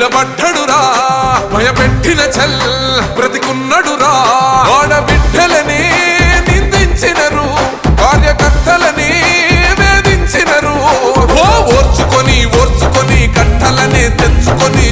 నిలబడ్డడురా భయపెట్టిన చల్ బ్రతికున్నడురా. ఆడబిడ్డలని నిందించినరు కార్యకర్తలని వేధించినరు. ఓ ఓర్చుకొని ఓర్చుకొని కట్టలని తెంచుకొని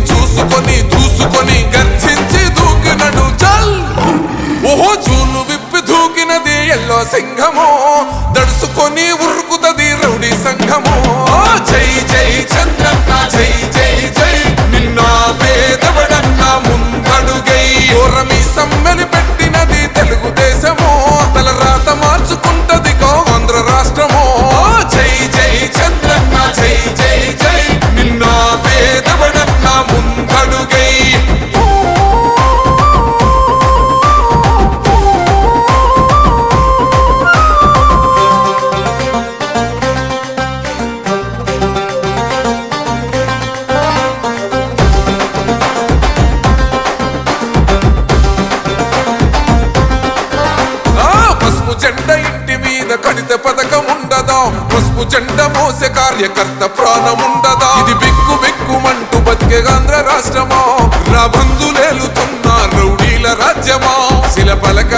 జెండ మోసే కార్యకర్త ప్రాణం ఉండదా? ఇది బిక్కు బిక్కుమంటూ బతికే ఆంధ్ర రాష్ట్రమా? నా బంధులేలుతున్న రౌడీల రాజ్యమా? శిల పలక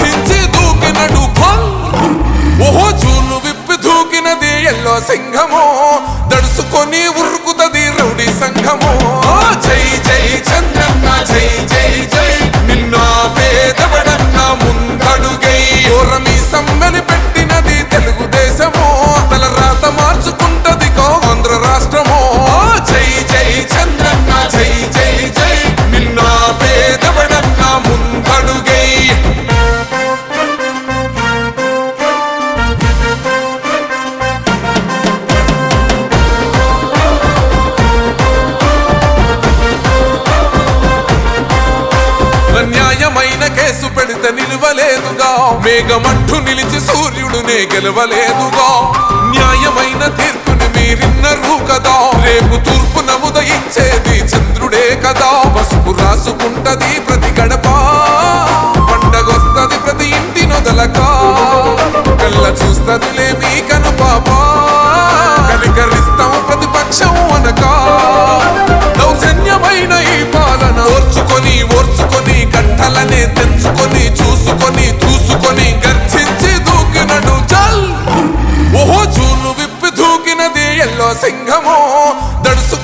దూసుకొని దూకినడు ఓహో చూలు విప్పి దూకినది ఎల్లో సింహము. దడుసుకొని ఉరుకుతది రౌడీ సంఘము. జై జై చంద్రన్న జై జై కేసు పెడితే నిలవలేదుగా. మేఘమంటూ నిలిచి సూర్యుడునే గెలవలేదుగా. న్యాయమైన తీర్పుని మీరిన్నరు కదా. రేపు తూర్పు ఉదయించేది చంద్రుడే కదా. పసుపు రాసుకుంటది ప్రతి గడప. పండగొస్తది ప్రతి ఇంటి నొదలక. కళ్ళ చూస్తదిలే మీ కను పాప కనికరిస్తాం ప్రతిపక్షం అనకా.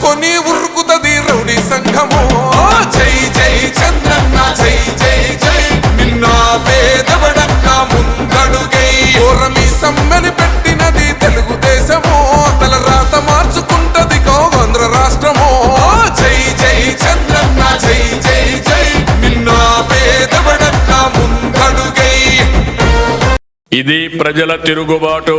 కొని ఉరుకుతది రౌడీ సంఘము. జై జై చంద్రన్న జై జై జై. నిన్న పేదవడన్న ముందడుగై ఓరమి సమ్మెని పెట్టినది తెలుగుదేశము. తల రాత మార్చుకుంటది గో ఆంధ్ర రాష్ట్రము. జై జై చంద్రన్న జై జై జై. నిన్న పేదవడన్న ముందడుగై. ఇది ప్రజల తిరుగుబాటు.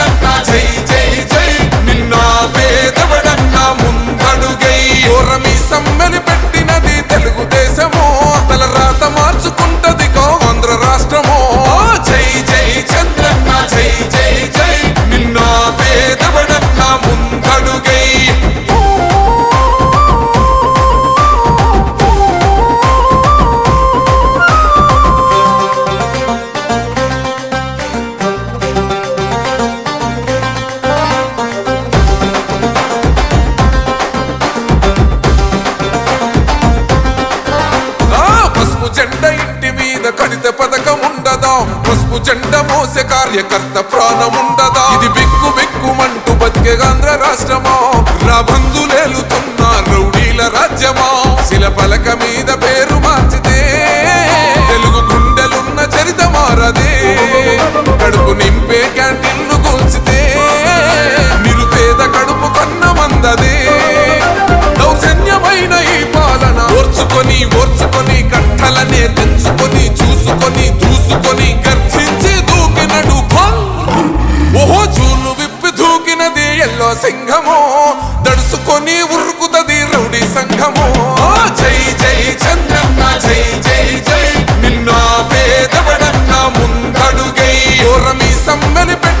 పసుపు జెండ మోసే కార్యకర్త ప్రాణం ఉండదా? ఇది బిక్కు బిక్కుమంటూ బతికే ఆంధ్ర రాష్ట్రమా? రా బంధులేలుతున్న రౌడీల రాజ్యమా? శిల పలకమే ఎల్లో సింహము దడుసుకొని ఉరుకుతది రౌడీ సంఘము. జై జై చంద్రన్న జై జై జై. నిన్న పేదవడన్న ముందడుగై ఓరమి సమ్మెని పెట్టి